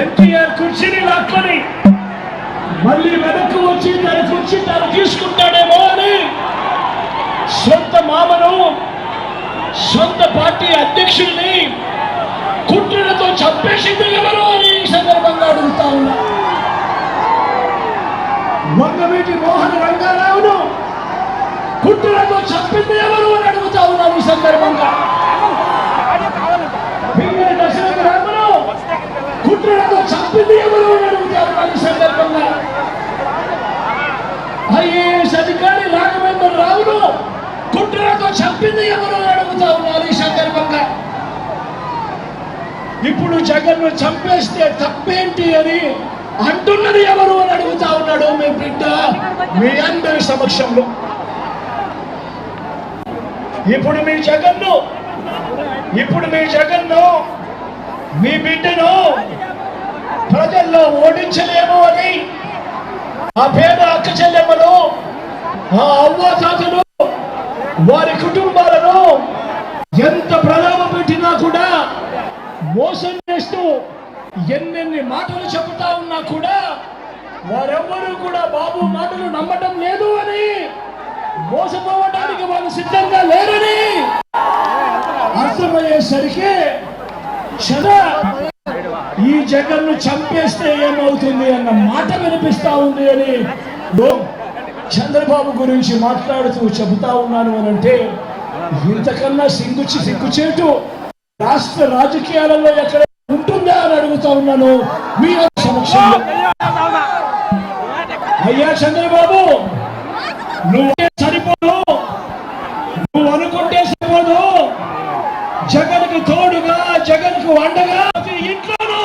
ఎన్టీఆర్ కుర్చీని లాక్కొని మళ్ళీ వెనక్కు వచ్చి తన కుర్చీ తను తీసుకుంటాడేమో అని సొంత మామను సొంత పార్టీ అధ్యక్షుల్ని కుట్రలతో చంపేసింది ఎవరు అని ఈ సందర్భంగా అడుగుతా ఉన్నా. వంగవీటి మోహన్ రంగారావును కుట్రలతో చంపింది ఎవరు అని అడుగుతా ఉన్నాను ఈ సందర్భంగా పింగళి దశరథ రామను కుట్రలతో చంపింది ఎవరు అని అడుగుతా ఉన్నాను ఈ సందర్భంగా ఐఏఎస్ అధికారి అవును కుట్రలతో చంపింది ఎవరు అడుగుతా ఉన్నారు ఈ సందర్భంగా. ఇప్పుడు జగన్ చంపేస్తే తప్పేంటి అని అంటున్నది ఎవరు అని అడుగుతా ఉన్నాడు మీ బిడ్డ మీ అందరి సమక్షంలో. ఇప్పుడు మీ జగన్ను ఇప్పుడు మీ జగన్ను మీ బిడ్డను ప్రజల్లో ఓడించలేము అని ఆ పేద ఆ అవ్వాతాతలు వారి కుటుంబాలను ఎంత ప్రలోభ పెట్టినా కూడా మోసం చేస్తూ ఎన్నెన్ని మాటలు చెబుతా ఉన్నా కూడా వారెవ్వరూ కూడా బాబు మాటలు నమ్మటం లేదు అని మోసపోవడానికి వాళ్ళు సిద్ధంగా లేరని అర్థమయ్యేసరికి సదా ఈ జగన్ను చంపేస్తే ఏమవుతుంది అన్న మాట వినిపిస్తా ఉంది అని చంద్రబాబు గురించి మాట్లాడుతూ చెబుతా ఉన్నాను అని అంటే ఇంతకన్నా సిగ్గుచి సిగ్గుచేటు రాష్ట్ర రాజకీయాలలో ఎక్కడ ఉంటుందా అని అడుగుతా ఉన్నాను. మీ సమక్షంలో. అయ్యా చంద్రబాబు నువ్వు సరిపోదు. నువ్వు అనుకుంటే సరిపోదు. జగన్కి తోడుగా జగన్కు అండగా ఇంట్లోనూ